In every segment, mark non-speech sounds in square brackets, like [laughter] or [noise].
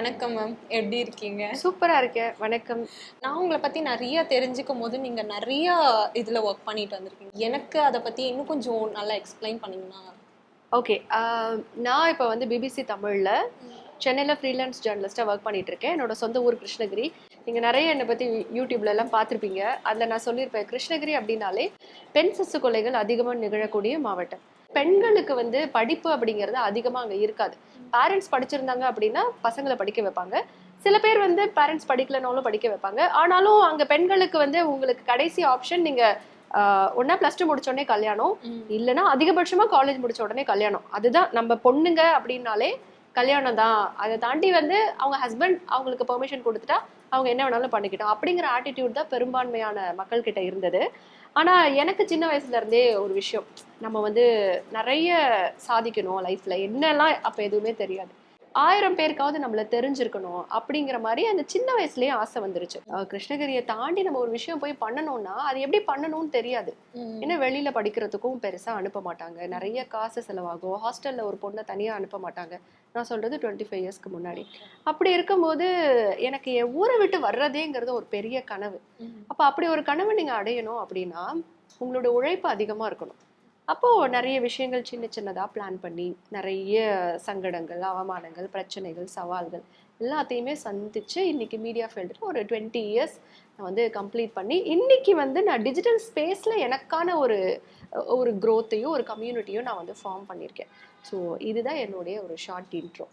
வணக்கம் மேம் எப்படி இருக்கீங்க? சூப்பரா இருக்கேன். வணக்கம். நான் உங்களை பத்தி நிறைய தெரிஞ்சுக்கும் போது நீங்க நிறைய இதுல ஒர்க் பண்ணிட்டு வந்திருக்கீங்க. எனக்கு அதை பத்தி இன்னும் கொஞ்சம் நல்லா எக்ஸ்பிளைன் பண்ணீங்கன்னா? ஓகே நான் இப்போ வந்து பிபிசி தமிழ்ல சென்னையில் ஃப்ரீலான்ஸ் ஜேர்னலிஸ்ட்டாக ஒர்க் பண்ணிட்டு இருக்கேன். என்னோட சொந்த ஊர் கிருஷ்ணகிரி. நீங்கள் நிறைய என்னை பற்றி யூடியூப்ல எல்லாம் பார்த்துருப்பீங்க. அதில் நான் சொல்லியிருப்பேன் கிருஷ்ணகிரி அப்படின்னாலே பெண் சிசு கொலைகள் அதிகமாக நிகழக்கூடிய மாவட்டம். பெண்களுக்கு வந்து படிப்பு அப்படிங்கிறது அதிகமாக அங்கே இருக்காது. பேரண்ட்ஸ் படிச்சிருந்தாங்க அப்படின்னா பசங்களை படிக்க வைப்பாங்க. சில பேர் வந்து பேரண்ட்ஸ் படிக்கலனாலும் படிக்க வைப்பாங்க. ஆனாலும் அங்கே பெண்களுக்கு வந்து உங்களுக்கு கடைசி ஆப்ஷன் நீங்கள் ஒன்றா ப்ளஸ் டூ முடிச்ச உடனே கல்யாணம். இல்லைன்னா அதிகபட்சமா காலேஜ் முடிச்ச உடனே கல்யாணம். அதுதான் நம்ம பொண்ணுங்க அப்படின்னாலே கல்யாணம் தான். அதை தாண்டி வந்து அவங்க ஹஸ்பண்ட் அவங்களுக்கு பெர்மிஷன் கொடுத்துட்டா அவங்க என்ன வேணாலும் பண்ணிக்கிட்டோம். அப்படிங்கிற ஆட்டிடியூட் தான் பெரும்பான்மையான மக்கள் கிட்ட இருந்தது. ஆனால் எனக்கு சின்ன வயசுல இருந்தே ஒரு விஷயம். நம்ம வந்து நிறைய சாதிக்கணும் லைஃப்ல என்னெல்லாம் அப்போ எதுவுமே தெரியாது. ஆயிரம் பேருக்காவது நம்மள தெரிஞ்சிருக்கணும் அப்படிங்கிற மாதிரி அந்த சின்ன வயசுலயே ஆசை வந்துருச்சு. கிருஷ்ணகிரியை தாண்டி நம்ம ஒரு விஷயம் போய் பண்ணணும்னா அது எப்படி பண்ணணும்னு தெரியாது. ஏன்னா வெளியில படிக்கிறதுக்கும் பெருசா அனுப்ப மாட்டாங்க. நிறைய காசு செலவாகும். ஹாஸ்டல்ல ஒரு பொண்ணை தனியா அனுப்ப மாட்டாங்க. நான் சொல்றது டுவெண்ட்டி ஃபைவ் இயர்ஸ்க்கு முன்னாடி. அப்படி இருக்கும்போது எனக்கு என் ஊரை விட்டு வர்றதேங்கிறது ஒரு பெரிய கனவு. அப்ப அப்படி ஒரு கனவை நீங்க அடையணும் அப்படின்னா உங்களோட உழைப்பு அதிகமா இருக்கணும். அப்போது நிறைய விஷயங்கள் சின்ன சின்னதாக பிளான் பண்ணி நிறைய சங்கடங்கள் அவமானங்கள் பிரச்சனைகள் சவால்கள் எல்லாத்தையுமே சந்திச்சு இன்னைக்கு மீடியா ஃபீல்டில் ஒரு டுவெண்ட்டி இயர்ஸ் நான் வந்து கம்ப்ளீட் பண்ணி இன்னைக்கு வந்து நான் டிஜிட்டல் ஸ்பேஸில் எனக்கான ஒரு ஒரு க்ரோத்தையும் ஒரு கம்யூனிட்டியும் நான் வந்து ஃபார்ம் பண்ணியிருக்கேன். ஸோ இதுதான் என்னுடைய ஒரு ஷார்ட் இன்ட்ரோ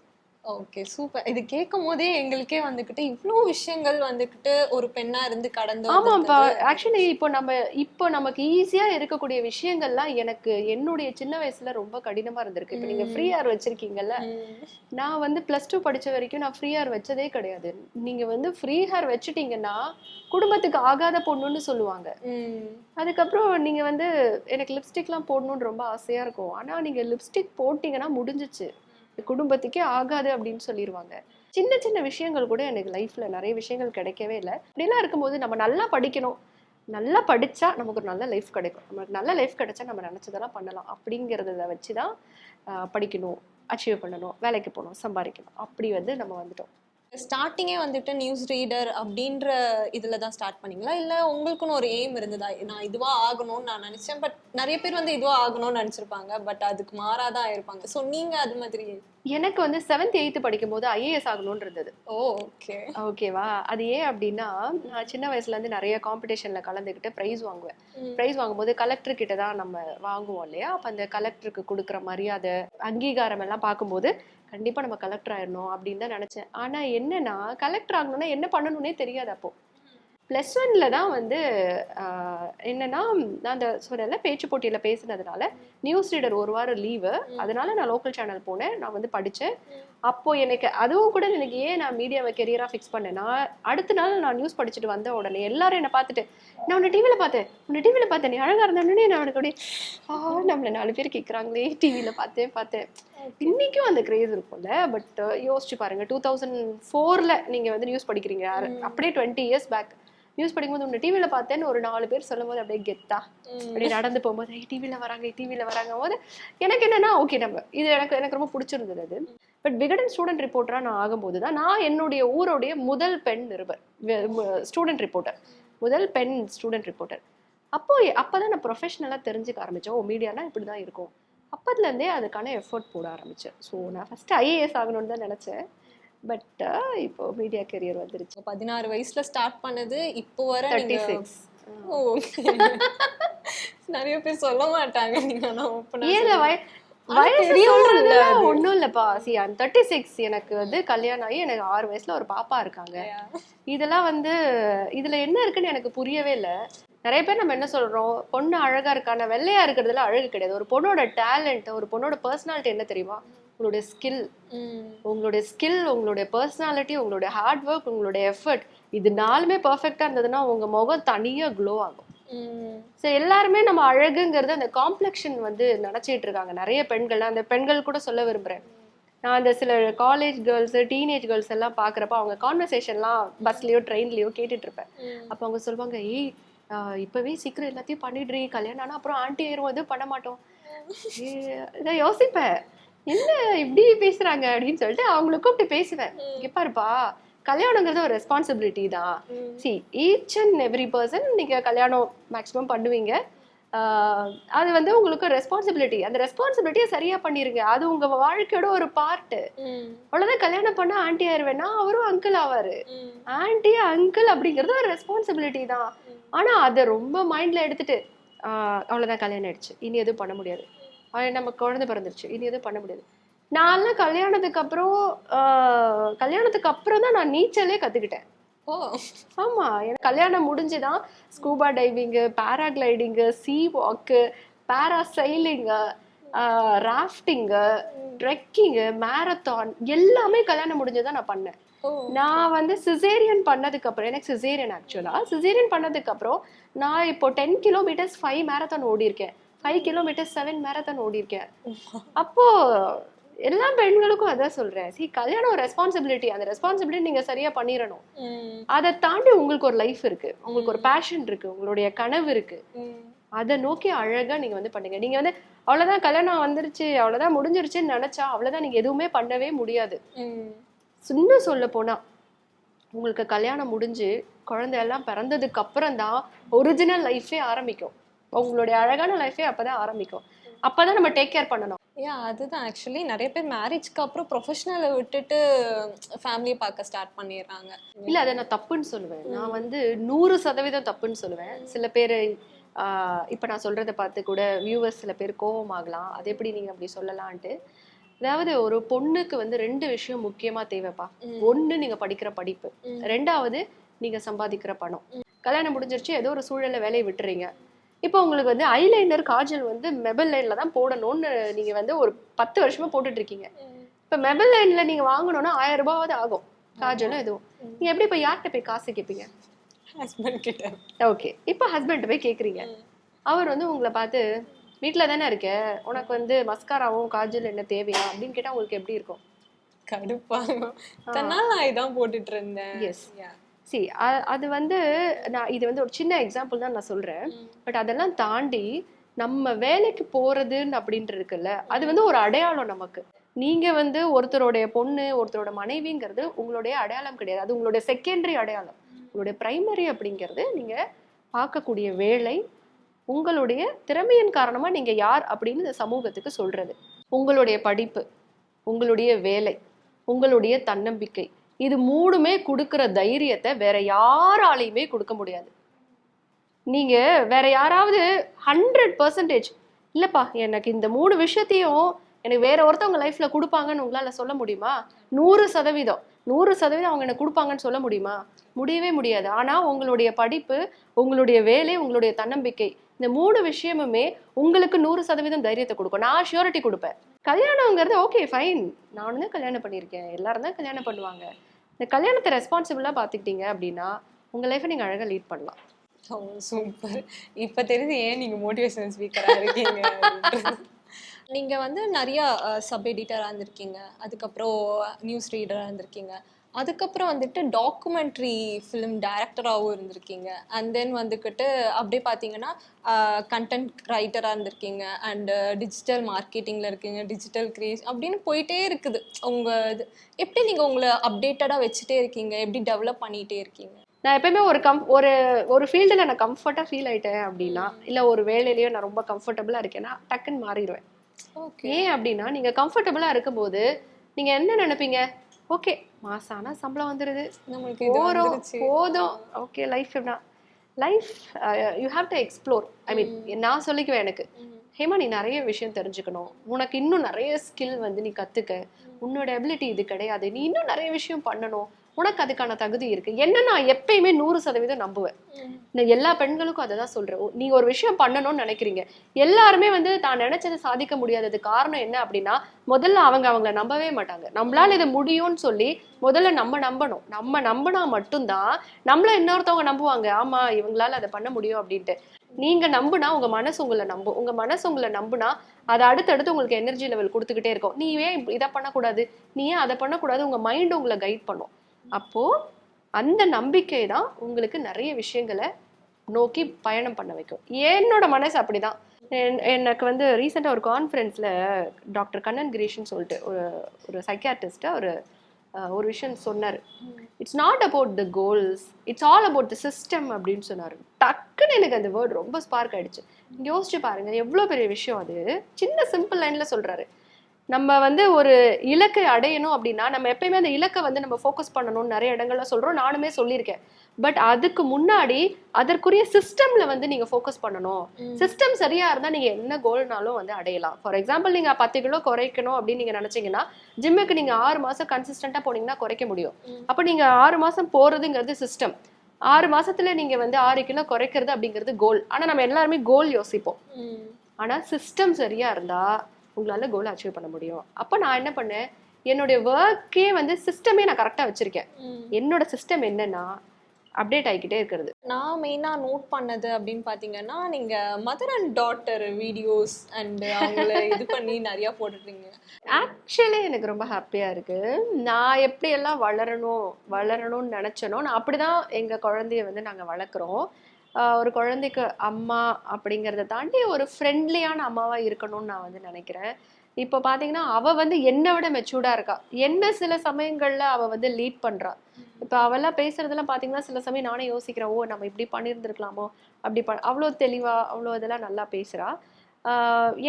ஓகே சூப்பர் இது கேட்கும் போதே எங்களுக்கே வந்துகிட்டு இவ்வளோ விஷயங்கள் வந்துகிட்டு ஒரு பெண்ணா இருந்து கடந்து ஆமாப்பா ஆக்சுவலி இப்போ நம்ம இப்போ நமக்கு ஈஸியா இருக்கக்கூடிய விஷயங்கள்லாம் எனக்கு என்னுடைய சின்ன வயசுல ரொம்ப கடினமா இருந்திருக்கு. இப்போ நீங்க ஃப்ரீ ஆர் வச்சிருக்கீங்கல்ல. நான் வந்து ப்ளஸ் டூ படிச்ச வரைக்கும் நான் ஃப்ரீ ஹேர் வச்சதே கிடையாது. நீங்க வந்து ஃப்ரீ ஹேர் வச்சுட்டீங்கன்னா குடும்பத்துக்கு ஆகாத பொண்ணுன்னு சொல்லுவாங்க. அதுக்கப்புறம் நீங்க வந்து எனக்கு லிப்ஸ்டிக்லாம் போடணும்னு ரொம்ப ஆசையா இருக்கும். ஆனா நீங்க லிப்ஸ்டிக் போட்டீங்கன்னா முடிஞ்சிச்சு. குடும்பத்துக்கே ஆகாது அப்படின்னு சொல்லிடுவாங்க சின்ன சின்ன விஷயங்கள் கூட எனக்கு லைஃப்பில் நிறைய விஷயங்கள் கிடைக்கவே இல்லை. அப்படிலாம் இருக்கும்போது நம்ம நல்லா படிக்கணும். நல்லா படித்தா நமக்கு ஒரு நல்ல லைஃப் கிடைக்கும். நமக்கு நல்ல லைஃப் கிடைச்சா நம்ம நினச்சதெல்லாம் பண்ணலாம். அப்படிங்கிறத வச்சு தான் படிக்கணும் அச்சீவ் பண்ணணும் வேலைக்கு போகணும் சம்பாதிக்கணும். அப்படி வந்து நம்ம வந்துட்டோம். ஸ்டார்டிங்கே வந்துட்டு நியூஸ் ரீடர் அப்படின்ற இதுல தான் ஸ்டார்ட் பண்ணீங்களா? இல்ல உங்களுக்குன்னு ஒரு எய்ம் இருந்ததா? நான் இதுவா ஆகணும்னு நான் நினைச்சேன் பட் நிறைய பேர் வந்து இதுவா ஆகணும்னு நினைச்சிருப்பாங்க பட் அதுக்கு மாறாதான் இருப்பாங்க சோ நீங்க அது மாதிரி எனக்கு வந்து செவன்த் எயித்து படிக்கும்போது ஐஏஎஸ் ஆகணும்னு இருந்தது. ஓ ஓகே ஓகேவா அது ஏன் அப்படின்னா நான் சின்ன வயசுல இருந்து நிறைய காம்படிஷன்ல கலந்துக்கிட்டு ப்ரைஸ் வாங்குவேன். ப்ரைஸ் வாங்கும்போது கலெக்டர் கிட்ட தான் நம்ம வாங்குவோம் இல்லையா? அப்ப அந்த கலெக்டருக்கு கொடுக்குற மரியாதை அங்கீகாரம் எல்லாம் பார்க்கும்போது கண்டிப்பா நம்ம கலெக்டர் ஆயிடணும் அப்படின்னு தான் நினைச்சேன். ஆனா என்னன்னா கலெக்டர் ஆகணும்னா என்ன பண்ணணும்னே தெரியாது அப்போ. ப்ளஸ் ஒன்ல தான் வந்து என்னன்னா நான் அந்த சொன்னல பேச்சு போட்டியில பேசினதுனால நியூஸ் ரீடர் ஒரு வாரம் லீவு அதனால நான் லோக்கல் சேனல் போனேன். நான் வந்து படிச்சேன். அப்போ எனக்கு அதுவும் கூட எனக்கு ஏன் நான் மீடியாவை கெரியரா ஃபிக்ஸ் பண்ணேன்னா அடுத்த நாள் நான் நியூஸ் படிச்சுட்டு வந்த உடனே எல்லாரும் என்னை பார்த்துட்டு நான் உன்னை டிவியில பார்த்தேன். உன்னை டிவியில பார்த்தேன். நீ அழகா இருந்தோடனே நான் உனக்கு அப்படியே ஆ நம்மள நாலு பேர் கேட்குறாங்களே டிவியில பார்த்தேன் பார்த்தேன். இன்னைக்கும் அந்த கிரேஸ் இருக்கும்ல. பட் யோசிச்சு பாருங்க டூ தௌசண்ட் ஃபோர்ல நீங்க வந்து நியூஸ் படிக்கிறீங்க. அப்படியே டுவெண்ட்டி இயர்ஸ் பேக் நியூஸ் படிக்கும்போது உன்னை டிவியில பார்த்தேன்னு ஒரு நாலு பேர் சொல்லும் போது அப்படியே கெத்தா. அப்படியே நடந்து போகும்போது ஐ டிவியில வராங்க டிவியில வராங்க போது எனக்கு என்னன்னா ஓகே நம்ம இது எனக்கு எனக்கு ரொம்ப பிடிச்சிருந்தது அது. பட் விகடன் ஸ்டூடெண்ட் ரிப்போர்ட்டரா நான் ஆகும்போது தான் நான் என்னுடைய ஊருடைய முதல் பெண் நிருபர் ஸ்டூடெண்ட் ரிப்போர்ட்டர் முதல் பெண் ஸ்டூடெண்ட் ரிப்போர்ட்டர் அப்போ அப்பதான் நான் ப்ரொஃபஷனலாக தெரிஞ்சுக்க ஆரம்பிச்சேன். ஓ மீடியானா இப்படி தான் இருக்கும். அப்பத்துல இருந்தே அதுக்கான எஃபர்ட் போட ஆரம்பிச்சேன். ஸோ நான் ஃபர்ஸ்ட் ஐஏஎஸ் ஆகணும்னு தான் நினைச்சேன். பட் இப்போ மீடியா கெரியர் வந்துருச்சு. பதினாறு வயசுல ஸ்டார்ட் பண்ணது இப்போ வர தேர்ட்டி சிக்ஸ். [laughs] நிறைய பேர் சொல்ல மாட்டாங்க. நீங்க. ஒண்ணும் இல்லப்பா. சி தேர்ட்டி சிக்ஸ் எனக்கு வந்து கல்யாணம் ஆகி எனக்கு ஆறு வயசுல ஒரு பாப்பா இருக்காங்க. இதெல்லாம் வந்து இதுல என்ன இருக்குன்னு எனக்கு புரியவே இல்லை. நிறைய பேர் நம்ம என்ன சொல்றோம்? பொண்ணு அழகா இருக்கான வெள்ளையா இருக்கிறதுல அழகு கிடையாது. ஒரு பொண்ணோட டேலண்ட் ஒரு பொண்ணோட பர்சனாலிட்டி என்ன தெரியுமா? உங்களுடைய ஸ்கில். உங்களுடைய ஸ்கில் உங்களுடைய பர்சனாலிட்டி உங்களுடைய ஹார்ட் ஒர்க் உங்களுடைய எஃபர்ட் இது நாலுமே பர்ஃபெக்டா இருந்ததுன்னா உங்க முகம் தனியா க்ளோ ஆகும். ஸோ எல்லாருமே நம்ம அழகுங்கிறது அந்த காம்ப்ளெக்ஷன் வந்து நினச்சிட்டு இருக்காங்க. நிறைய பெண்கள் நான் அந்த பெண்கள் கூட சொல்ல விரும்புகிறேன் நான் அந்த சில காலேஜ் கேர்ள்ஸ் டீனேஜ் கேர்ள்ஸ் எல்லாம் பார்க்குறப்ப அவங்க கான்வர்சேஷன்லாம் பஸ்லேயோ ட்ரெயின்லேயோ கேட்டுட்டு இருப்பேன். ம். அப்போ அவங்க சொல்லுவாங்க ஏய் இப்பவே சீக்கிரம் எல்லாத்தையும் பண்ணிடுறீ. கல்யாணம் ஆனால் அப்புறம் ஆண்டி ஆயிரும் அது பண்ண மாட்டோம். இதை யோசிப்பேன். என்ன இப்படி பேசுறாங்க? அப்படின்னு சொல்லிட்டு அவங்களை கூப்பிட்டு பேசுவேன். இங்க பாருப்பா கல்யாணங்கிறது ஒரு ரெஸ்பான்சிபிலிட்டி தான். See each and every person நீங்க கல்யாணம் மேக்ஸிமம் பண்ணுவீங்க. அது வந்து உங்களுக்கு ரெஸ்பான்சிபிலிட்டி அந்த ரெஸ்பான்சிபிலிட்டியை சரியா பண்ணிருங்க. அது உங்க வாழ்க்கையோட ஒரு பார்ட்டு அவ்வளவுதான் கல்யாணம் பண்ணா ஆன்டி ஆயிருவேன்னா அவரும் அங்கிள் ஆவாரு. ஆன்டி அங்கிள் அப்படிங்கிறது ஒரு ரெஸ்பான்சிபிலிட்டி தான். ஆனா அதை ரொம்ப மைண்ட்ல எடுத்துட்டு அவ்வளவுதான் கல்யாணம் ஆயிடுச்சு. இனி எதுவும் பண்ண முடியாது. நம்ம குழந்தை பிறந்துருச்சு. இனி எதுவும் பண்ண முடியாது. நான்லாம் கல்யாணத்துக்கு அப்புறம் கல்யாணத்துக்கு அப்புறம் தான் நான் நீச்சலே கத்துக்கிட்டேன். ஓ. ஆமா. எனக்கு கல்யாணம் முடிஞ்சுதான் ஸ்கூபா டைவிங்கு பேராகிளைடிங்கு சீ வாக்கு பேராசைலிங்கு ராஃப்டிங்கு ட்ரெக்கிங்கு மேரத்தான் எல்லாமே கல்யாணம் முடிஞ்சுதான் நான் பண்ணேன். நான் வந்து சிசேரியன் பண்ணதுக்கு அப்புறம் எனக்கு சிசேரியன் ஆக்சுவலா சிசேரியன் பண்ணதுக்கு அப்புறம் நான் இப்போ டென் கிலோமீட்டர்ஸ் ஃபைவ் மேரத்தான் ஓடி இருக்கேன் ஃபைவ் கிலோமீட்டர்ஸ் செவன் மேரத்தான் ஓடி இருக்கேன் அப்போ எல்லா பெண்களுக்கும் அதான் சொல்றேன். சி கல்யாணம் ஒரு ரெஸ்பான்சிபிலிட்டி அந்த ரெஸ்பான்சிபிலிட்டி நீங்க சரியா பண்ணிடணும் அதை தாண்டி உங்களுக்கு ஒரு லைஃப் இருக்கு. உங்களுக்கு ஒரு பேஷன் இருக்கு. உங்களுடைய கனவு இருக்கு. அதை நோக்கி அழகா நீங்க வந்து பண்ணுங்க. நீங்க வந்து அவ்வளவுதான் கல்யாணம் வந்துருச்சு அவ்வளவுதான் முடிஞ்சிருச்சுன்னு நினைச்சா அவ்வளவுதான் நீங்க எதுவுமே பண்ணவே முடியாது. இன்னும் சொல்ல போனா உங்களுக்கு கல்யாணம் முடிஞ்சு குழந்தை எல்லாம் பிறந்ததுக்கு அப்புறம் தான் ஒரிஜினல் லைஃபே ஆரம்பிக்கும். உங்களுடைய அழகான லைஃபே அப்பதான் ஆரம்பிக்கும். அப்பதான் நம்ம டேக் கேர் பண்ணணும். யா அதுதான் ஆக்சுவலி நிறைய பேர் மேரேஜ்க்கு அப்புறம் ப்ரொஃபஷனலை விட்டுட்டு ஃபேமிலியை பார்க்க ஸ்டார்ட் பண்ணிடுறாங்க. இல்ல அதை நான் தப்புன்னு சொல்லுவேன். நான் வந்து நூறு சதவீதம் தப்புன்னு சொல்லுவேன். சில பேர் இப்ப நான் சொல்றத பார்த்து கூட வியூவர்ஸ் சில பேர் கோவம் ஆகலாம் அது எப்படி நீங்க அப்படி சொல்லலான்ட்டு. அதாவது ஒரு பொண்ணுக்கு வந்து ரெண்டு விஷயம் முக்கியமா தேவைப்பா. ம். ஒண்ணு நீங்க படிக்கிற படிப்பு. ரெண்டாவது நீங்க சம்பாதிக்கிற பணம். கல்யாணம் முடிஞ்சிருச்சு ஏதோ ஒரு சூழல்ல வேலையை விட்டுறீங்க. இப்போ உங்களுக்கு வந்து ஐலைனர் காஜல் வந்து மெபல் லைன்ல தான் போடணும்னு நீங்க வந்து ஒரு பத்து வருஷமா போட்டுட்டு இருக்கீங்க. இப்ப மெபல் லைன்ல நீங்க வாங்கணும்னா ஆயிரம் ரூபாவது ஆகும். காஜலும் எதுவும் நீங்க எப்படி இப்ப யார்கிட்ட போய் காசு கேட்பீங்க ஹஸ்பண்ட் கிட்ட. ஓகே இப்போ ஹஸ்பண்ட் போய் கேக்குறீங்க. அவர் வந்து உங்களை பார்த்து வீட்ல தானே இருக்க? உனக்கு வந்து மஸ்காராவும் காஜல் என்ன தேவையா? அப்படின்னு கேட்டா உங்களுக்கு எப்படி இருக்கும்? கடுப்பாகும் தன்னால் நான் இதான் போட்டுட்டு இருந்தேன். Yes. சி அது வந்து நான் இது வந்து ஒரு சின்ன எக்ஸாம்பிள் தான் நான் சொல்றேன். பட் அதெல்லாம் தாண்டி நம்ம வேலைக்கு போறதுன்னு அப்படின்ட்டு இருக்குல்ல அது வந்து ஒரு அடையாளம் நமக்கு. நீங்க வந்து ஒருத்தருடைய பொண்ணு ஒருத்தரோட மனைவிங்கிறது உங்களுடைய அடையாளம் கிடையாது. அது உங்களுடைய செகண்டரி அடையாளம். உங்களுடைய பிரைமரி அப்படிங்கிறது நீங்க பார்க்கக்கூடிய வேலை உங்களுடைய திறமையின் காரணமா நீங்க யார் அப்படின்னு இந்த சமூகத்துக்கு சொல்றது. உங்களுடைய படிப்பு உங்களுடைய வேலை உங்களுடைய தன்னம்பிக்கை. இது மூணுமே கொடுக்குற தைரியத்தை வேற யாராலையுமே கொடுக்க முடியாது. நீங்க வேற யாராவது ஹண்ட்ரட் பர்சன்டேஜ் இல்லப்பா எனக்கு இந்த மூணு விஷயத்தையும் எனக்கு வேற ஒருத்தவங்க லைஃப்ல கொடுப்பாங்கன்னு உங்களால சொல்ல முடியுமா? நூறு சதவீதம். நூறு சதவீதம் அவங்க எனக்கு கொடுப்பாங்கன்னு சொல்ல முடியுமா? முடியவே முடியாது. ஆனா உங்களுடைய படிப்பு உங்களுடைய வேலை உங்களுடைய தன்னம்பிக்கை இந்த மூணு விஷயமுமே உங்களுக்கு நூறு சதவீதம் தைரியத்தை கொடுக்கும். நான் ஷியூரிட்டி கொடுப்பேன். கல்யாணங்கிறது ஓகே ஃபைன் நானும் தான் கல்யாணம் பண்ணியிருக்கேன். எல்லாரும் தான் கல்யாணம் பண்ணுவாங்க. இந்த கல்யாணத்தை ரெஸ்பான்சிபிளாக பார்த்துக்கிட்டீங்க அப்படின்னா உங்கள் லைஃப்பை நீங்கள் அழகாக லீட் பண்ணலாம். சூப்பர் இப்போ தெரிஞ்சு ஏன் நீங்கள் மோட்டிவேஷனல் ஸ்பீக்கராக இருக்கீங்க நீங்கள் வந்து நிறையா சப் எடிட்டராக இருந்திருக்கீங்க. அதுக்கப்புறம் நியூஸ் ரீடராக இருந்திருக்கீங்க. அதுக்கப்புறம் வந்துட்டு டாக்குமெண்ட்ரி ஃபிலிம் டைரக்டராகவும் இருந்திருக்கீங்க. அண்ட் தென் வந்துக்கிட்டு அப்படியே பார்த்தீங்கன்னா கண்டென்ட் ரைட்டராக இருந்திருக்கீங்க. அண்ட் டிஜிட்டல் மார்க்கெட்டிங்கில் இருக்கீங்க டிஜிட்டல் கிரியேஷ் அப்படின்னு போயிட்டே இருக்குது. உங்கள் இது எப்படி நீங்கள் உங்களை அப்டேட்டடாக வச்சுட்டே இருக்கீங்க? எப்படி டெவலப் பண்ணிகிட்டே இருக்கீங்க? நான் எப்பயுமே ஒரு கம் ஒரு ஒரு ஃபீல்டில் நான் கம்ஃபர்ட்டாக ஃபீல் ஆயிட்டேன் அப்படின்னா இல்லை ஒரு வேலையிலயோ நான் ரொம்ப கம்ஃபர்டபுளாக இருக்கேன்னா டக்குன்னு மாறிடுவேன் ஓகே ஏன் அப்படின்னா நீங்கள் கம்ஃபர்டபுளாக இருக்கும்போது நீங்கள் என்ன நினைப்பீங்க? ஓகே மாசானா சம்பளம் வந்துடுது நம்மளுக்கு வந்துருச்சு. போதும். ஓகே லைஃப் எப்படின்னா life you have to explore I mean நான் சொல்லிக்குவேன் எனக்கு. ஹேமா நீ நிறைய விஷயம் தெரிஞ்சுக்கணும். உனக்கு இன்னும் நிறைய ஸ்கில் வந்து நீ கத்துக்க. உன்னோட எபிலிட்டி இது கிடையாது. நீ இன்னும் நிறைய விஷயம் பண்ணணும். உனக்கு அதுக்கான தகுதி இருக்கு. என்ன நான் எப்பயுமே நூறு சதவீதம் நம்புவேன். நான் எல்லா பெண்களுக்கும் அதை தான் சொல்றேன். நீங்க ஒரு விஷயம் பண்ணணும்னு நினைக்கிறீங்க. எல்லாருமே வந்து தான் நினைச்சதை சாதிக்க முடியாதது காரணம் என்ன அப்படின்னா முதல்ல அவங்க அவங்கள நம்பவே மாட்டாங்க. நம்மளால இதை முடியும்னு சொல்லி முதல்ல நம்ம நம்பணும். நம்ம நம்பினா மட்டும்தான் நம்மள இன்னொருத்தவங்க நம்புவாங்க. ஆமா இவங்களால அதை பண்ண முடியும் அப்படின்ட்டு. நீங்க நம்புனா உங்க மனசு உங்களை நம்பும். உங்க மனசு உங்களை நம்புனா அது அடுத்தடுத்து உங்களுக்கு எனர்ஜி லெவல் கொடுத்துக்கிட்டே இருக்கும். நீ ஏன் இதை பண்ணக்கூடாது? நீ ஏன் அதை பண்ணக்கூடாது? உங்க மைண்ட் உங்களை கைட் பண்ணும். அப்போது அந்த நம்பிக்கை தான் உங்களுக்கு நிறைய விஷயங்களை நோக்கி பயணம் பண்ண வைக்கும். என்னோட மனசு அப்படிதான். என்- எனக்கு வந்து ரீசெண்டாக ஒரு கான்ஃபரன்ஸில் டாக்டர் கண்ணன் கிரீஷ்னு சொல்லிட்டு ஒரு ஒரு சைக்கியாட்ரிஸ்ட்டாக ஒரு ஒரு விஷயம் சொன்னார். It's not about the goals it's all about the system அப்படின்னு சொன்னார். டக்குன்னு எனக்கு அந்த வேர்ட் ரொம்ப ஸ்பார்க் ஆயிடுச்சு. யோசிச்சு பாருங்க எவ்வளோ பெரிய விஷயம் அது. சின்ன சிம்பிள் லைனில் சொல்றாரு. நம்ம வந்து ஒரு இலக்கை அடையணும் அப்படின்னா நம்ம எப்பயுமே அந்த இலக்கை வந்து நம்ம ஃபோக்கஸ் பண்ணணும்னு நிறைய இடங்கள்ல சொல்றோம். நானுமே சொல்லியிருக்கேன். பட் அதுக்கு முன்னாடி அதற்குரிய சிஸ்டம்ல வந்து நீங்க ஃபோக்கஸ் பண்ணணும். சிஸ்டம் சரியா இருந்தா நீங்க என்ன கோல்னாலும் வந்து அடையலாம். ஃபார் எக்ஸாம்பிள் நீங்க பத்து கிலோ குறைக்கணும் அப்படின்னு நீங்க நினைச்சீங்கன்னா ஜிம்முக்கு நீங்க ஆறு மாசம் கன்சிஸ்டண்டா போனீங்கன்னா குறைக்க முடியும். அப்ப நீங்க ஆறு மாசம் போறதுங்கிறது சிஸ்டம் ஆறு மாசத்துல நீங்க வந்து ஆறு கிலோ குறைக்கிறது அப்படிங்கிறது கோல் ஆனா நம்ம எல்லாருமே கோல் யோசிப்போம். ஆனா சிஸ்டம் சரியா இருந்தா உங்களால கோல் அச்சீவ் பண்ண முடியும். அப்ப நான் என்ன பண்ணேன்? என்னுடைய ஒர்க்கே வந்து சிஸ்டமே நான் கரெக்டா வச்சிருக்கேன். என்னோட சிஸ்டம் என்னன்னா அப்டேட் ஆகிக்கிட்டே இருக்கிறது. நான் மெயினாக நோட் பண்ணது அப்படின்னு பார்த்தீங்கன்னா நீங்கள் mother and daughter videos and அவங்கள இது பண்ணி நிறையா போட்டுட்றீங்க ஆக்சுவலி எனக்கு ரொம்ப ஹாப்பியாக இருக்குது நான் எப்படியெல்லாம் வளரணும் வளரணும்னு நினச்சனோ நான் அப்படி தான் எங்கள் குழந்தைய வந்து நாங்கள் வளர்க்குறோம். ஒரு குழந்தைக்கு அம்மா அப்படிங்கிறத தாண்டி ஒரு ஃப்ரெண்ட்லியான அம்மாவாக இருக்கணும்னு நான் வந்து நினைக்கிறேன். இப்போ பார்த்தீங்கன்னா அவள் வந்து என்னை விட மெச்சூர்டாக இருக்கா. என்ன சில சமயங்களில் அவள் வந்து லீட் பண்ணுறா இப்போ அவெல்லாம் பேசுறதெல்லாம் பார்த்தீங்கன்னா சில சமயம் நானே யோசிக்கிறேன் ஓ நம்ம இப்படி பண்ணியிருந்துருக்கலாமோ அப்படி ப அவ்வளோ தெளிவாக அவ்வளோ இதெல்லாம் நல்லா பேசுகிறா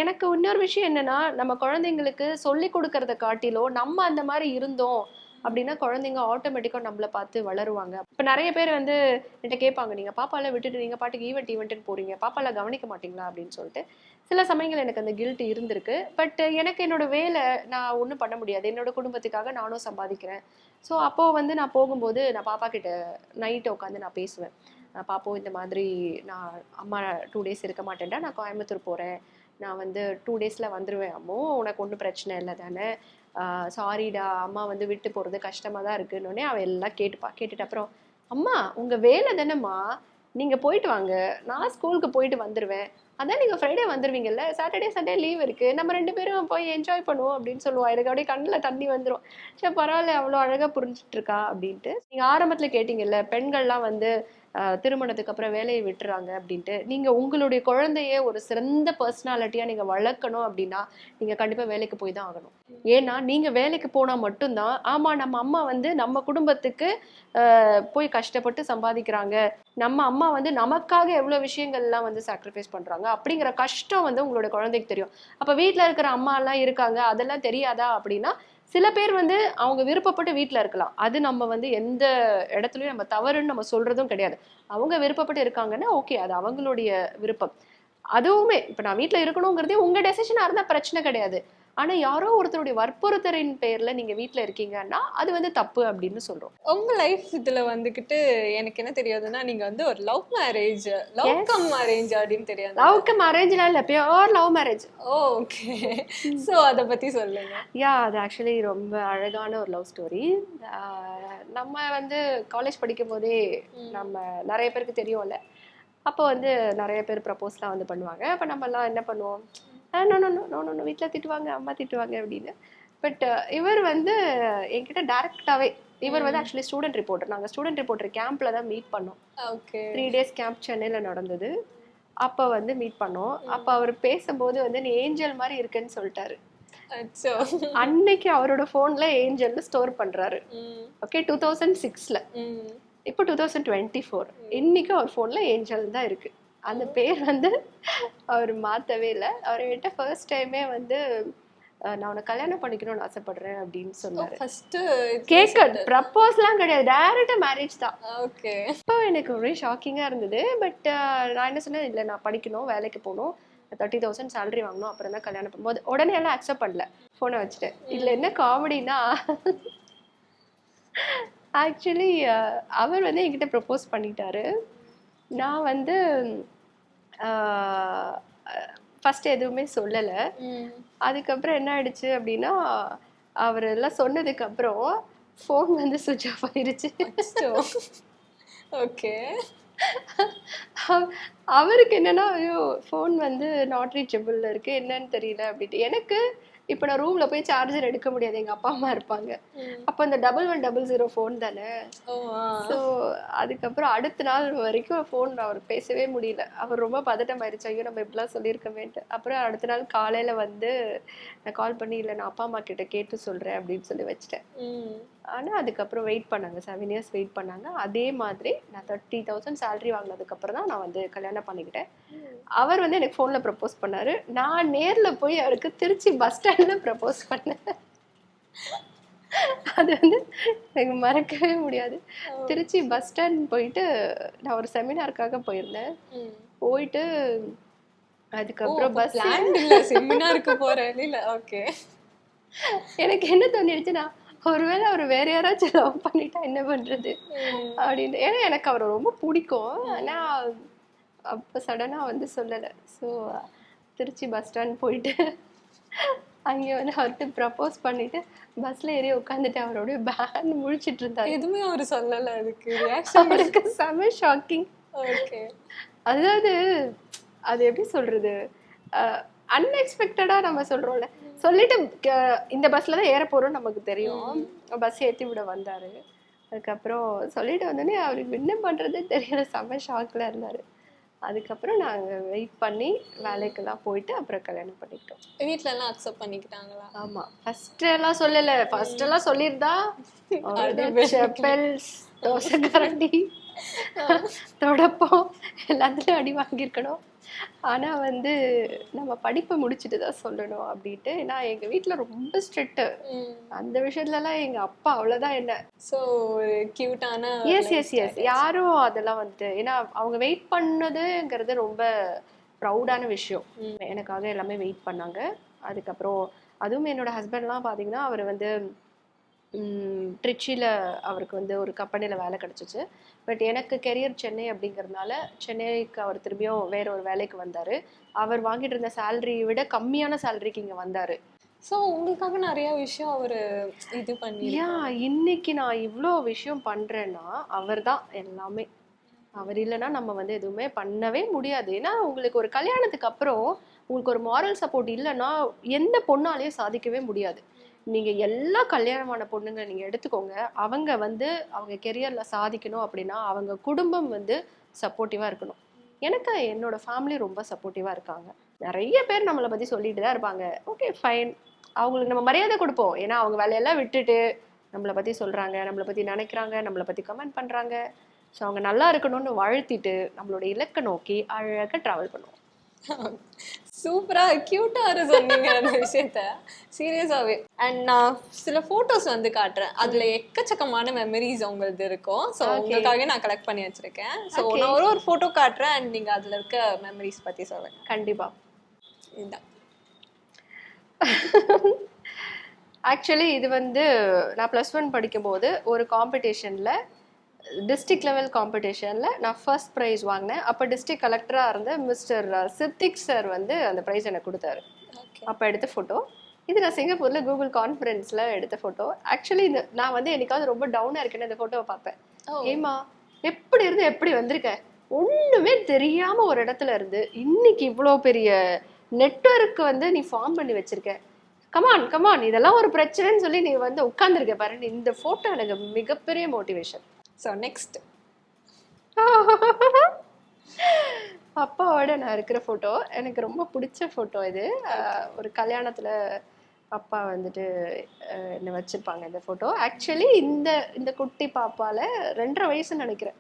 எனக்கு இன்னொரு விஷயம் என்னன்னா நம்ம குழந்தைங்களுக்கு சொல்லி கொடுக்கறத காட்டிலோ நம்ம அந்த மாதிரி இருந்தோம். அப்படின்னா குழந்தைங்க ஆட்டோமேட்டிக்காக நம்மளை பார்த்து வளருவாங்க. இப்போ நிறைய பேர் வந்து என்கிட்ட கேட்பாங்க நீங்கள் பாப்பாவில் விட்டுட்டு நீங்கள் பாட்டுக்கு ஈவெண்ட் ஈவெண்ட்டுன்னு போகிறீங்க பாப்பாவில் கவனிக்க மாட்டீங்களா? அப்படின்னு சொல்லிட்டு. சில சமயங்கள் எனக்கு அந்த கில்ட் இருந்திருக்கு. பட் எனக்கு என்னோட வேலை நான் ஒன்றும் பண்ண முடியாது. என்னோட குடும்பத்துக்காக நானும் சம்பாதிக்கிறேன். ஸோ அப்போது வந்து நான் போகும்போது நான் பாப்பா கிட்ட நைட்டு உட்காந்து நான் பேசுவேன். பாப்போம் இந்த மாதிரி நான் அம்மா டூ டேஸ் இருக்க மாட்டேன்டா. நான் கோயம்புத்தூர் போகிறேன் நான் வந்து டூ டேஸில் வந்துடுவேன் அம்மோ. உனக்கு ஒன்றும் பிரச்சனை இல்லை தானே. சாரிடா அம்மா வந்து விட்டு போகிறது கஷ்டமாக தான் இருக்குன்னொடனே அவள் எல்லாம் கேட்டுப்பா. கேட்டுட்டு அப்புறம் அம்மா உங்கள் வேலை தானேம்மா? நீங்கள் போயிட்டு வாங்க. நான் ஸ்கூலுக்கு போயிட்டு வந்துடுவேன் அதான் நீங்கள் ஃப்ரைடே வந்துடுவீங்கல்ல சாட்டர்டே சண்டே லீவ் இருக்குது நம்ம ரெண்டு பேரும் போய் என்ஜாய் பண்ணுவோம் அப்படின்னு சொல்லுவா. எனக்கு அப்படியே கண்ணில் தண்ணி வந்துடும் சரி பரவாயில்ல அவ்வளோ அழகாக புரிஞ்சிட்ருக்கா இருக்கா? அப்படின்ட்டு. நீங்கள் ஆரம்பத்தில் கேட்டிங்கல்ல பெண்கள்லாம் வந்து திருமணத்துக்கு அப்புறம் வேலையை விட்டுறாங்க அப்படின்ட்டு. நீங்கள் உங்களுடைய குழந்தைய ஒரு சிறந்த பர்சனாலிட்டியாக நீங்கள் வளர்க்கணும் அப்படின்னா நீங்கள் கண்டிப்பாக வேலைக்கு போய் தான் ஆகணும். ஏன்னா நீங்கள் வேலைக்கு போனால் மட்டும்தான் ஆமாம் நம்ம அம்மா வந்து நம்ம குடும்பத்துக்கு ஆஹ், போய் கஷ்டப்பட்டு சம்பாதிக்கிறாங்க. நம்ம அம்மா வந்து நமக்காக எவ்வளோ விஷயங்கள்லாம் வந்து சாக்ரிஃபைஸ் பண்ணுறாங்க அப்படிங்கிற கஷ்டம் வந்து உங்களோட குழந்தைக்கு தெரியும். அப்போ வீட்டில் இருக்கிற அம்மா எல்லாம் இருக்காங்க அதெல்லாம் தெரியாதா அப்படின்னா சில பேர் வந்து அவங்க விருப்பப்பட்டு வீட்டில் இருக்கலாம். அது நம்ம வந்து எந்த இடத்துலையும் நம்ம தவறுன்னு நம்ம சொல்றதும் கிடையாது. அவங்க விருப்பப்பட்டு இருக்காங்கன்னா ஓகே அது அவங்களுடைய விருப்பம். அதுவுமே இப்போ நான் வீட்டில் இருக்கணுங்கிறதே உங்கள் டெசிஷனாக இருந்தால் பிரச்சனை கிடையாது. ஆனால் யாரோ ஒருத்தருடைய வற்புறுத்தலின் பேரில் நீங்கள் வீட்டில் இருக்கீங்கன்னா அது வந்து தப்பு அப்படின்னு சொல்கிறோம் உங்க லைஃப் இதுல வந்துகிட்டு எனக்கு என்ன தெரியாதுன்னா நீங்க வந்து ஒரு love marriage love cum marriage அப்படின்னு தெரியாது. லவ்க்கு மேரேஜ்லாம் இல்லை pure love marriage okay so அத பத்தி சொல்லுங்க. யா அது ஆக்சுவலி ரொம்ப அழகான ஒரு லவ் ஸ்டோரி நம்ம வந்து காலேஜ் படிக்கும் போதே. நம்ம நிறைய பேருக்கு தெரியும்ல. அப்போ வந்து நிறைய பேர் ப்ரப்போஸ்லாம் வந்து பண்ணுவாங்க. அப்போ நம்மலாம் என்ன பண்ணுவோம்? நோ நோ நோ நோ வீட்டில் திட்டுவாங்க அம்மா திட்டுவாங்க அப்படின்னு. பட் இவர் வந்து என்கிட்ட டேரெக்டாகவே இவர் வந்து ஆக்சுவலி ஸ்டூடெண்ட் ரிப்போர்ட்டர் நாங்கள் ஸ்டூடெண்ட் ரிப்போர்ட்டர் கேம்ப்ல தான் மீட் பண்ணோம். ஓகே த்ரீ டேஸ் கேம்ப் சென்னையில் நடந்தது. அப்போ வந்து மீட் பண்ணோம். அப்போ அவர் பேசும்போது வந்து நீ ஏஞ்சல் மாதிரி இருக்குன்னு சொல்லிட்டாரு. அன்னைக்கு அவரோட ஃபோன்ல ஏஞ்சல்னு ஸ்டோர் பண்றாரு. ம், ஓகே டூ தௌசண்ட் சிக்ஸ்ல. இப்போ டூ தௌசண்ட் டுவெண்ட்டி ஃபோர் இன்னைக்கு அவர் ஃபோன்ல ஏஞ்சல் தான் இருக்கு. அந்த பேர் வந்து அவர் மாத்தவே இல்லை. அவர் என்கிட்ட ஃபர்ஸ்ட் டைமே வந்து நான் உன்னை கல்யாணம் பண்ணிக்கணும்னு ஆசைப்படுறேன் அப்படின்னு சொன்னாரு. ஃபர்ஸ்ட் கேட்க ப்ரப்போஸ்லாம் கிடையாது. டேரக்டா மேரேஜ் தான். ஓகே அப்போ எனக்கு ஒரே ஷாக்கிங்காக இருந்தது. பட் நான் என்ன சொன்னேன்? இல்லை நான் படிக்கணும் வேலைக்கு போகணும். தேர்ட்டி தௌசண்ட் சேலரி வாங்கணும். அப்புறம் தான் கல்யாணம் பண்ணும்போது உடனே எல்லாம் அக்செப்ட் பண்ணல. ஃபோனை வச்சுட்டேன் இதில் என்ன காமெடினா ஆக்சுவலி அவர் வந்து என்கிட்ட ப்ரப்போஸ் பண்ணிட்டாரு. நான் வந்து ஃபஸ்ட்டு எதுவுமே சொல்லலை. அதுக்கப்புறம் என்ன ஆயிடுச்சு அப்படின்னா அவர் எல்லாம் சொன்னதுக்கு அப்புறம் ஃபோன் வந்து சுவிட்ச் ஆஃப் ஆயிருச்சு. ஓகே. அவ- அவருக்கு என்னன்னா ஐயோ ஃபோன் வந்து நாட் ரீச்சபிள்ல இருக்கு என்னன்னு தெரியல அப்படின்ட்டு. எனக்கு இப்போ நான் ரூம்ல போய் சார்ஜர் எடுக்க முடியாது. எங்க அப்பா அம்மா இருப்பாங்க. அப்போ இந்த double one double zero phone தானே. ஸோ அதுக்கப்புறம் அடுத்த நாள் வரைக்கும் ஃபோன் அவர் பேசவே முடியல. அவர் ரொம்ப பதட்டம் ஆயிடுச்சு. ஐயோ நம்ம இப்படிலாம் சொல்லியிருக்கமேன்ட்டு. அப்புறம் அடுத்த நாள் காலையில வந்து நான் கால் பண்ணி இல்லை நான் அப்பா அம்மா கிட்ட கேட்டு சொல்றேன் அப்படின்னு சொல்லி வச்சிட்டேன். ஆனா அதுக்கப்புறம் வெயிட் பண்ணாங்க. செவன் இயர்ஸ் வெயிட் பண்ணாங்க. அதே மாதிரி நான் தேர்ட்டி தௌசண்ட் சேலரி வாங்கினதுக்கப்புறம் தான் நான் வந்து கல்யாணம் பண்ணிக்கிட்டேன். அவர் வந்து எனக்கு ஃபோனில் ப்ரப்போஸ் பண்ணாரு. நான் நேர்ல போய் அவருக்கு திருச்சி பஸ் ஸ்டாண்டில் ப்ரப்போஸ் பண்ணேன் அது வந்து எனக்கு மறக்கவே முடியாது. திருச்சி பஸ் ஸ்டாண்ட் போயிட்டு நான் ஒரு செமினாருக்காக போயிருந்தேன். போயிட்டு அதுக்கப்புறம் பஸ் இல்ல செமினாருக்கு போறேன் இல்ல ஓகே எனக்கு என்ன தோணிடுச்சுன்னா ஒருவேளை அவர் வேற யாராச்சும் லவ் பண்ணிட்டா என்ன பண்றது? அப்படின்னு. ஏன்னா எனக்கு அவரை ரொம்ப பிடிக்கும். ஆனா அப்போ சடனாக வந்து சொல்லலை. ஸோ திருச்சி பஸ் ஸ்டாண்ட் போயிட்டு அங்கே வந்து அவர்கிட்ட ப்ரப்போஸ் பண்ணிட்டு பஸ்ல ஏறி உட்காந்துட்டு அவரோட பேன் முழிச்சிட்டு இருந்தாரு. எதுவுமே அவரு சொல்லல அதுக்கு. அவருக்கு செம ஷாக்கிங் ஓகே அதாவது அது எப்படி சொல்றது? அன்எக்ஸ்பெக்டடா நம்ம சொல்றோம்ல. சொல்லிட்டு இந்த பஸ்ல தான் ஏற போறோம் நமக்கு தெரியும். பஸ் ஏத்தி விட வந்தாரு. அதுக்கப்புறம் சொல்லிட்டு வந்தோடனே அவருக்கு என்ன பண்றதே தெரியல. செம்ம ஷாக்ல இருந்தாரு. அதுக்கப்புறம் நாங்க வெயிட் பண்ணி வேலைக்கெல்லாம் போயிட்டு அப்புறம் கல்யாணம் பண்ணிக்கிட்டோம். வீட்ல எல்லாம் அக்செப்ட் பண்ணிக்கிட்டாங்களா? ஆமா. ஃபர்ஸ்ட் எல்லாம் சொல்லல. ஃபர்ஸ்ட் எல்லாம் சொல்லியிருந்தா [laughs] செப்பல்ஸ் தோசை கரண்டி. தொடப்பம் எல்லாத்துலயும் அடி வாங்கியிருக்கணும். ஆனா வந்து நம்ம படிப்பை முடிச்சுட்டு தான் சொல்லணும் அப்படின்ட்டு நான் எங்க வீட்ல ரொம்ப ஸ்ட்ரிக்ட் அந்த விஷயத்துலலாம் எங்க அப்பா அவ்வளவுதான் என்ன. சோ ஒரு கியூட்டான எஸ் எஸ் எஸ் யாரும் அதெல்லாம் வந்துட்டு ஏன்னா அவங்க வெயிட் பண்ணதுங்கிறது ரொம்ப ப்ரௌடான விஷயம். எனக்காக எல்லாமே வெயிட் பண்ணாங்க. அதுக்கப்புறம் அதுவும் என்னோட ஹஸ்பண்ட்லாம் பார்த்தீங்கன்னா அவர் வந்து ட்ரிச்சியில் அவருக்கு வந்து ஒரு கம்பெனியில் வேலை கிடச்சிச்சு. பட் எனக்கு கெரியர் சென்னை அப்படிங்கிறதுனால சென்னைக்கு அவர் திரும்பியும் வேற ஒரு வேலைக்கு வந்தார். அவர் வாங்கிட்டு இருந்த சேலரியை விட கம்மியான சேலரிக்கு இங்கே வந்தார். சோ உங்களுக்காக நிறைய விஷயம் அவரு இது பண்ணி இன்னைக்கு நான் இவ்வளோ விஷயம் பண்ணுறேன்னா அவர் தான் எல்லாமே. அவர் இல்லைன்னா நம்ம வந்து எதுவுமே பண்ணவே முடியாது. ஏன்னா உங்களுக்கு ஒரு கல்யாணத்துக்கு அப்புறம் உங்களுக்கு ஒரு மாரல் சப்போர்ட் இல்லைன்னா எந்த பொண்ணாலையும் சாதிக்கவே முடியாது. நீங்க எல்லா கல்யாணமான பொண்ணுங்க நீங்க எடுத்துக்கோங்க. அவங்க வந்து அவங்க கெரியர்ல சாதிக்கணும் அப்படின்னா அவங்க குடும்பம் வந்து சப்போர்ட்டிவா இருக்கணும். எனக்கு என்னோட ஃபேமிலி ரொம்ப சப்போர்ட்டிவா இருக்காங்க. நிறைய பேர் நம்மளை பத்தி சொல்லிட்டு தான் இருப்பாங்க. ஓகே ஃபைன் அவங்களுக்கு நம்ம மரியாதை கொடுப்போம். ஏன்னா அவங்க வேலையெல்லாம் விட்டுட்டு நம்மளை பத்தி சொல்றாங்க நம்மளை பத்தி நினைக்கிறாங்க நம்மளை பத்தி கமெண்ட் பண்றாங்க. ஸோ அவங்க நல்லா இருக்கணும்னு வாழ்த்திட்டு நம்மளோட இலக்கை நோக்கி அழகாக ட்ராவல் பண்ணுவோம். [laughs] சூப்பரா கியூட்டா சொன்னீங்க அந்த விஷயத்த. சீரியஸாவே அண்ட் நான் சில போட்டோஸ் வந்து காட்டுறேன். அதுல எக்கச்சக்கமான மெமரிஸ் உங்களது இருக்கும். So Okay. உங்களுக்காக நான் கலெக்ட் பண்ணி வச்சிருக்கேன். ஸோ. நான் ஒரு ஒரு போட்டோ காட்டுறேன். அண்ட் நீங்க அதுல இருக்க மெமரிஸ் பத்தி சொல்லுங்க. கண்டிப்பா. இதுதான். ஆக்சுவலி இது வந்து நான் ப்ளஸ் ஒன் படிக்கும்போது ஒரு காம்படிஷனில் டிஸ்ட்ரிக்ட் லெவல் காம்படிஷனில் நான் ஃபர்ஸ்ட் ப்ரைஸ் வாங்கினேன். அப்போ டிஸ்ட்ரிக்ட் கலெக்டராக இருந்த மிஸ்டர் சித்திக் சார் வந்து அந்த ப்ரைஸ் எனக்கு கொடுத்தாரு. அப்போ எடுத்த ஃபோட்டோ இது நான் சிங்கப்பூரில் கூகுள் கான்ஃபரன்ஸில் எடுத்த ஃபோட்டோ ஆக்சுவலி இந்த நான் வந்து என்னைக்காவது ரொம்ப டவுனாக இருக்கேன்னு இந்த ஃபோட்டோவை பார்ப்பேன். ஏமா எப்படி இருந்து எப்படி வந்திருக்க? ஒண்ணுமே தெரியாம ஒரு இடத்துல இருந்து இன்னைக்கு இவ்வளோ பெரிய நெட்வொர்க் வந்து நீ ஃபார்ம் பண்ணி வச்சிருக்க. கமான் கமான் இதெல்லாம் ஒரு பிரச்சனைன்னு சொல்லி நீ வந்து உட்கார்ந்துருக்க பாரு. இந்த போட்டோ எனக்கு மிகப்பெரிய மோட்டிவேஷன் ஸோ நெக்ஸ்ட் [laughs] அப்பாவோட நான் இருக்கிற ஃபோட்டோ எனக்கு ரொம்ப பிடிச்ச ஃபோட்டோ இது. ஒரு கல்யாணத்துல அப்பா வந்துட்டு என்னை வச்சிருப்பாங்க இந்த ஃபோட்டோ ஆக்சுவலி இந்த இந்த குட்டி பாப்பால ரெண்டரை வயசுன்னு நினைக்கிறேன்.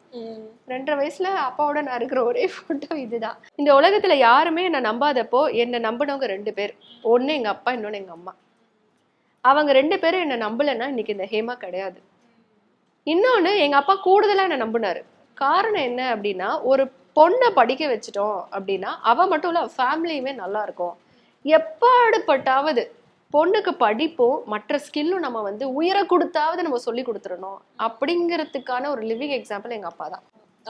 ரெண்டரை வயசுல அப்பாவோட நான் இருக்கிற ஒரே போட்டோ இதுதான். இந்த உலகத்துல யாருமே என்னை நம்பாதப்போ என்னை நம்பினவங்க ரெண்டு பேர். ஒண்ணு எங்க அப்பா இன்னொன்னு எங்க அம்மா. அவங்க ரெண்டு பேரும் என்னை நம்பலைன்னா இன்னைக்கு இந்த ஹேமா கிடையாது. இன்னொன்னு எங்க அப்பா கூடுதலா என்னை நம்பினாரு. காரணம் என்ன அப்படின்னா ஒரு பொண்ணை படிக்க வச்சிட்டோம் அப்படின்னா அவ மட்டும் இல்ல ஃபேமிலியுமே நல்லா இருக்கும். எப்பாடுபட்டாவது பொண்ணுக்கு படிப்பும் மற்ற ஸ்கில்லும் நம்ம வந்து உயர கொடுத்தாவது நம்ம சொல்லி கொடுத்துடணும் அப்படிங்கிறதுக்கான ஒரு லிவிங் எக்ஸாம்பிள் எங்க அப்பா தான்.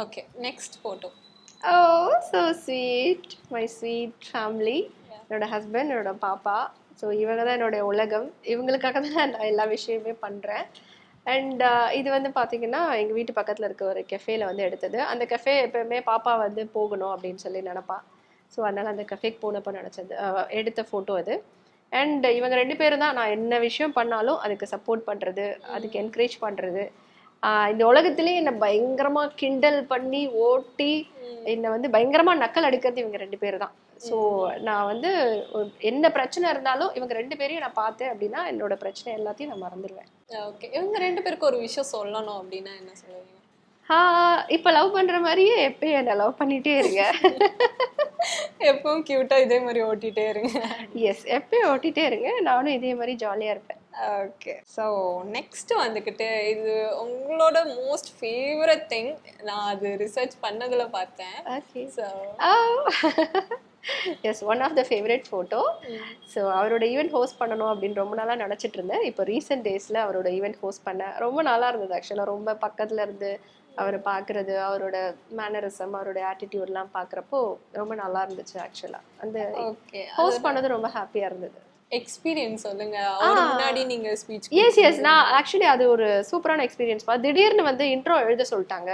Okay next photo oh so sweet my sweet family என்னோட ஹஸ்பண்ட் என்னோட பாப்பா. ஸோ இவங்க தான் என்னோட உலகம். இவங்களுக்காக தான் நான் எல்லா விஷயமே பண்ணுறேன் அண்ட் இது வந்து பார்த்தீங்கன்னா எங்கள் வீட்டு பக்கத்தில் இருக்க ஒரு கெஃபேல வந்து எடுத்தது. அந்த கெஃபே எப்பவுமே பாப்பா வந்து போகணும் அப்படின்னு சொல்லி நினப்பா. ஸோ அதனால் அந்த கெஃபேக்கு போனப்போ நினச்சது. எடுத்த ஃபோட்டோ அது. அண்ட் இவங்க ரெண்டு பேரும் தான் நான் என்ன விஷயம் பண்ணாலும் அதுக்கு சப்போர்ட் பண்றது அதுக்கு என்கரேஜ் பண்றது. ஆஹ் இந்த உலகத்திலேயே என்னை பயங்கரமா கிண்டல் பண்ணி ஓட்டி என்னை வந்து பயங்கரமா நக்கல் எடுக்கிறது இவங்க ரெண்டு பேர் தான். ஸோ நான் வந்து என்ன பிரச்சனை இருந்தாலும் இவங்க ரெண்டு பேரையும் நான் பார்த்தேன் அப்படின்னா என்னோட பிரச்சனை எல்லாத்தையும் நான் மறந்துடுவேன். ஓகே. இவங்க ரெண்டு பேருக்கு ஒரு விஷயம் சொல்லணும் அப்படின்னா என்ன சொல்லுவீங்க? இப்ப லவ் பண்ற மாதிரியே எப்பயும் என்ன லவ் பண்ணிட்டே இருங்க. எப்பவும் கியூட்டா இதே மாதிரி ஓட்டிட்டே இருங்க. எஸ் எப்பயும் ஓட்டிட்டே இருங்க. நானும் இதே மாதிரி ஜாலியா இருப்பேன். ஓகே ஸோ நெக்ஸ்ட் வந்துக்கிட்டு இது உங்களோட மோஸ்ட் ஃபேவரட் திங் நான் அது ரிசர்ச் பண்ணதுல பார்த்தேன். Okay so yes one of the favourite photo so அவரோட ஈவெண்ட் ஹோஸ்ட் பண்ணணும் அப்படின்னு ரொம்ப நாளாக நினச்சிட்டு இருந்தேன். இப்போ ரீசெண்ட் டேஸில் அவரோட ஈவெண்ட் ஹோஸ்ட் பண்ணேன் ரொம்ப நல்லா இருந்தது. ஆக்சுவலாக ரொம்ப பக்கத்தில் இருந்து அவரை பார்க்குறது அவரோட மேனரிசம் அவரோட ஆட்டிடியூட்லாம் பார்க்குறப்போ ரொம்ப நல்லா இருந்துச்சு ஆக்சுவலாக அந்த ஹோஸ்ட் பண்ணது ரொம்ப ஹாப்பியாக இருந்தது. எக்ஸ்பீரியன்ஸ் சொல்லுங்க. அவர் முன்னாடி நீங்க ஸ்பீச் எஸ் எஸ் நான் ஆக்சுவலி அது ஒரு சூப்பரான எக்ஸ்பீரியன்ஸ் பா திடீர்னு வந்து இன்ட்ரோ எழுத சொல்லிட்டாங்க.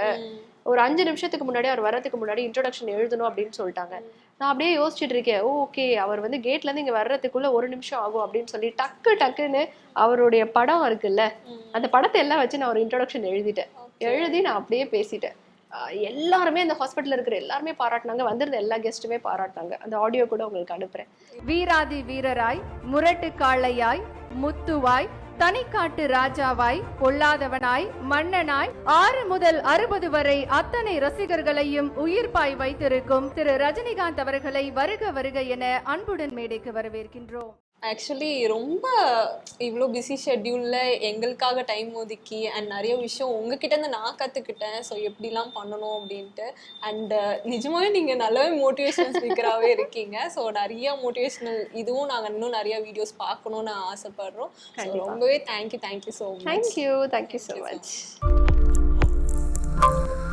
ஒரு அஞ்சு நிமிஷத்துக்கு முன்னாடி அவர் வரதுக்கு முன்னாடி இன்ட்ரோடக்ஷன் எழுதணும் அப்படின்னு சொல்லிட்டாங்க. நான் அப்படியே யோசிச்சுட்டு இருக்கேன். ஓகே அவர் வந்து கேட்ல இருந்து இங்க வர்றதுக்குள்ள ஒரு நிமிஷம் ஆகும் அப்படின்னு சொல்லி டக்கு டக்குன்னு அவருடைய படம் இருக்குல்ல. அந்த படத்தை எல்லாம் வச்சு நான் ஒரு இன்ட்ரோடக்ஷன் எழுதிட்டேன். எழுதி நான் அப்படியே பேசிட்டேன். எல்லாருமே அந்த ஹாஸ்பிட்டலில் இருக்கிற எல்லாருமே பாராட்டினாங்க. வந்திருந்த எல்லா கெஸ்ட்டுமே பாராட்டினாங்க. அந்த ஆடியோ கூட உங்களுக்கு அனுப்புகிறேன் வீராதி வீரராய் முரட்டு காளையாய் முத்துவாய் தனிக்காட்டு ராஜாவாய் பொல்லாதவனாய் மன்னனாய் ஆறு முதல் அறுபது வரை அத்தனை ரசிகர்களையும் உயிர்ப்பாய் வைத்திருக்கும் திரு ரஜினிகாந்த் அவர்களை வருக வருக என அன்புடன் மேடைக்கு வரவேற்கின்றோம். ஆக்சுவலி ரொம்ப இவ்வளோ பிஸி ஷெட்யூலில் எங்களுக்காக டைம் ஒதுக்கி அண்ட் நிறைய விஷயம் உங்ககிட்ட இருந்து நான் கற்றுக்கிட்டேன் ஸோ எப்படிலாம் பண்ணணும் அப்படின்ட்டு. அண்ட் நிஜமாவே நீங்கள் நல்லாவே மோட்டிவேஷனல் ஸ்பீக்கராகவே இருக்கீங்க. ஸோ நிறைய மோட்டிவேஷனல் இதுவும் நாங்கள் இன்னும் நிறைய வீடியோஸ் பார்க்கணும்னு ஆசைப்படுறோம். ஸோ. ரொம்பவே thank you thank you so much thank you thank you so Thank you so much